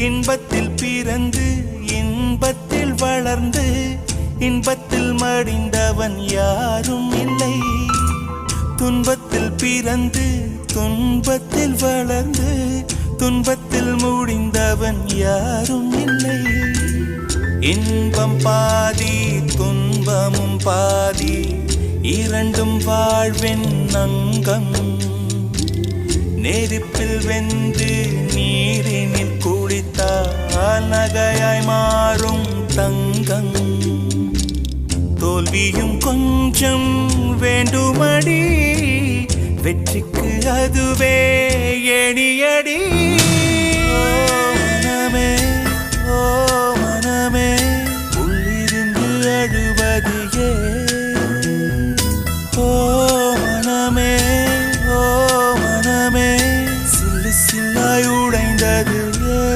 இன்பத்தில் பிறந்து இன்பத்தில் வளர்ந்து இன்பத்தில் மடிந்தவன் யாரும் இல்லை. துன்பத்தில் பிறந்து துன்பத்தில் வளர்ந்து துன்பத்தில் முடிந்தவன் யாரும் இல்லை. இன்பம் பாதி துன்பமும் பாதி இரண்டும் வாழ்வின் அங்கம். நெருப்பில் வெந்து நீரின் நகையாய் மாறும் தங்கம். தோல்வியும் கொஞ்சம் வேண்டுமடி. வெற்றிக்கு அதுவே எடியடி மனமே ஓ மனமே உள்ளிருந்து அழுவது ஓ மனமே ஓ மனமே சில்லு சில்லாய் உடைந்தது.